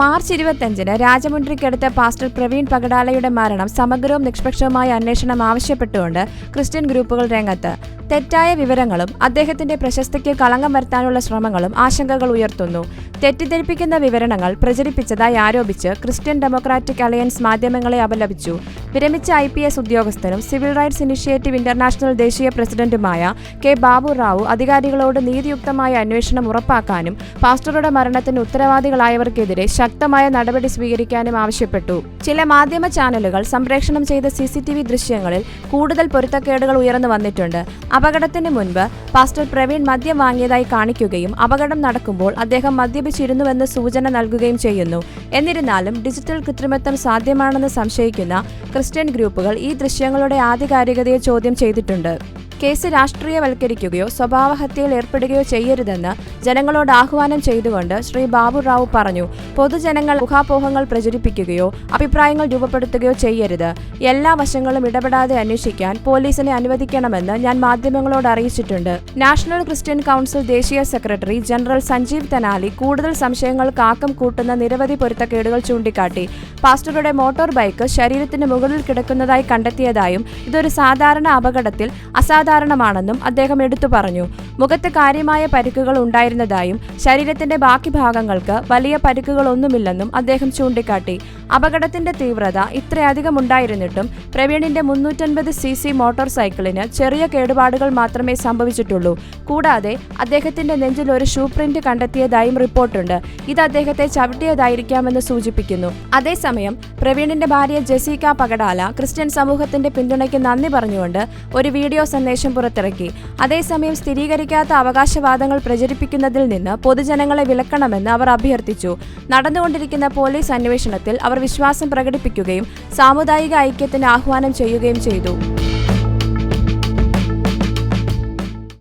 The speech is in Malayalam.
മാർച്ച് ഇരുപത്തിയഞ്ചിന് രാജമുണ്ട്രിക്കടുത്ത് പാസ്റ്റർ പ്രവീൺ പകടാലയുടെ മരണം സമഗ്രവും നിഷ്പക്ഷവുമായ അന്വേഷണം ആവശ്യപ്പെട്ടുകൊണ്ട് ക്രിസ്ത്യൻ ഗ്രൂപ്പുകൾ രംഗത്ത്. തെറ്റായ വിവരങ്ങളും അദ്ദേഹത്തിന്റെ പ്രശസ്തിക്ക് കളങ്കം വരുത്താനുള്ള ശ്രമങ്ങളും ആശങ്കകൾ ഉയർത്തുന്നു. തെറ്റിദ്ധരിപ്പിക്കുന്ന വിവരണങ്ങൾ പ്രചരിപ്പിച്ചതായി ആരോപിച്ച് ക്രിസ്ത്യൻ ഡെമോക്രാറ്റിക് അലയൻസ് മാധ്യമങ്ങളെ അപലപിച്ചു. വിരമിച്ച ഐ പി എസ് ഉദ്യോഗസ്ഥനും സിവിൽ റൈറ്റ്സ് ഇനിഷ്യേറ്റീവ് ഇന്റർനാഷണൽ ദേശീയ പ്രസിഡന്റുമായ കെ ബാബു റാവു അധികാരികളോട് നീതിയുക്തമായ അന്വേഷണം ഉറപ്പാക്കാനും പാസ്റ്ററുടെ മരണത്തിന് ഉത്തരവാദികളായവർക്കെതിരെ ശക്തമായ നടപടി സ്വീകരിക്കാനും ആവശ്യപ്പെട്ടു. ചില മാധ്യമ ചാനലുകൾ സംപ്രേഷണം ചെയ്ത സി സി ടി വി ദൃശ്യങ്ങളിൽ കൂടുതൽ പൊരുത്തക്കേടുകൾ ഉയർന്നു വന്നിട്ടുണ്ട്. അപകടത്തിന് മുൻപ് പാസ്റ്റർ പ്രവീൺ മദ്യം വാങ്ങിയതായി കാണിക്കുകയും അപകടം നടക്കുമ്പോൾ അദ്ദേഹം മദ്യപിച്ചിരുന്നുവെന്ന് സൂചന നൽകുകയും ചെയ്യുന്നു. എന്നിരുന്നാലും ഡിജിറ്റൽ കൃത്രിമത്വം സാധ്യമാണെന്ന് സംശയിക്കുന്ന ക്രിസ്ത്യൻ ഗ്രൂപ്പുകൾ ഈ ദൃശ്യങ്ങളുടെ ആധികാരികതയെ ചോദ്യം ചെയ്തിട്ടുണ്ട്. കേസ് രാഷ്ട്രീയവൽക്കരിക്കുകയോ സ്വഭാവഹത്യയിൽ ഏർപ്പെടുകയോ ചെയ്യരുതെന്ന് ജനങ്ങളോട് ആഹ്വാനം ചെയ്തുകൊണ്ട് ശ്രീ ബാബു റാവു പറഞ്ഞു പൊതുജനങ്ങൾ ഊഹാപോഹങ്ങൾ പ്രചരിപ്പിക്കുകയോ അഭിപ്രായങ്ങൾ രൂപപ്പെടുത്തുകയോ ചെയ്യരുത്. എല്ലാ വശങ്ങളും ഇടപെടാതെ അന്വേഷിക്കാൻ പോലീസിനെ അനുവദിക്കണമെന്ന് ഞാൻ മാധ്യമങ്ങളോട് അറിയിച്ചിട്ടുണ്ട്. നാഷണൽ ക്രിസ്ത്യൻ കൗൺസിൽ ദേശീയ സെക്രട്ടറി ജനറൽ സഞ്ജീവ് തനാലി കൂടുതൽ സംശയങ്ങൾ ആക്കം കൂട്ടുന്ന നിരവധി പൊരുത്തക്കേടുകൾ ചൂണ്ടിക്കാട്ടി. പാസ്റ്ററുടെ മോട്ടോർ ബൈക്ക് ശരീരത്തിന് മുകളിൽ കിടക്കുന്നതായി കണ്ടെത്തിയതായും ഇതൊരു സാധാരണ അപകടത്തിൽ അസാധാരണമാണെന്നും അദ്ദേഹം എടുത്തു പറഞ്ഞു. മുഖത്ത് കാര്യമായ പരിക്കുകൾ ഉണ്ടായിരുന്നതായും ശരീരത്തിന്റെ ബാക്കി ഭാഗങ്ങൾക്ക് വലിയ പരിക്കുകളൊന്നുമില്ലെന്നും അദ്ദേഹം ചൂണ്ടിക്കാട്ടി. അപകടത്തിന്റെ തീവ്രത ഇത്രയധികം ഉണ്ടായിരുന്നിട്ടും പ്രവീണിന്റെ മുന്നൂറ്റൻപത് സി സി മോട്ടോർ സൈക്കിളിന് ചെറിയ കേടുപാടുകൾ മാത്രമേ സംഭവിച്ചിട്ടുള്ളൂ. കൂടാതെ അദ്ദേഹത്തിന്റെ നെഞ്ചിൽ ഒരു ഷൂ പ്രിന്റ് കണ്ടെത്തിയതായും റിപ്പോർട്ടുണ്ട്. ഇത് അദ്ദേഹത്തെ ചവിട്ടിയതായിരിക്കാമെന്ന് സൂചിപ്പിക്കുന്നു. അതേസമയം പ്രവീണിന്റെ ഭാര്യ ജെസിക്ക പകടാല ക്രിസ്ത്യൻ സമൂഹത്തിന്റെ പിന്തുണയ്ക്ക് നന്ദി പറഞ്ഞുകൊണ്ട് ഒരു വീഡിയോ സന്ദേശം പുറത്തിറക്കി. അതേസമയം സ്ഥിരീകരിക്കാത്ത അവകാശവാദങ്ങൾ പ്രചരിപ്പിക്കുന്നതിൽ നിന്ന് പൊതുജനങ്ങളെ വിലക്കണമെന്ന് അവർ അഭ്യർത്ഥിച്ചു. നടന്നുകൊണ്ടിരിക്കുന്ന പോലീസ് അന്വേഷണത്തിൽ അവർ വിശ്വാസം പ്രകടിപ്പിക്കുകയും സാമുദായിക ഐക്യത്തിന് ആഹ്വാനം ചെയ്യുകയും ചെയ്തു.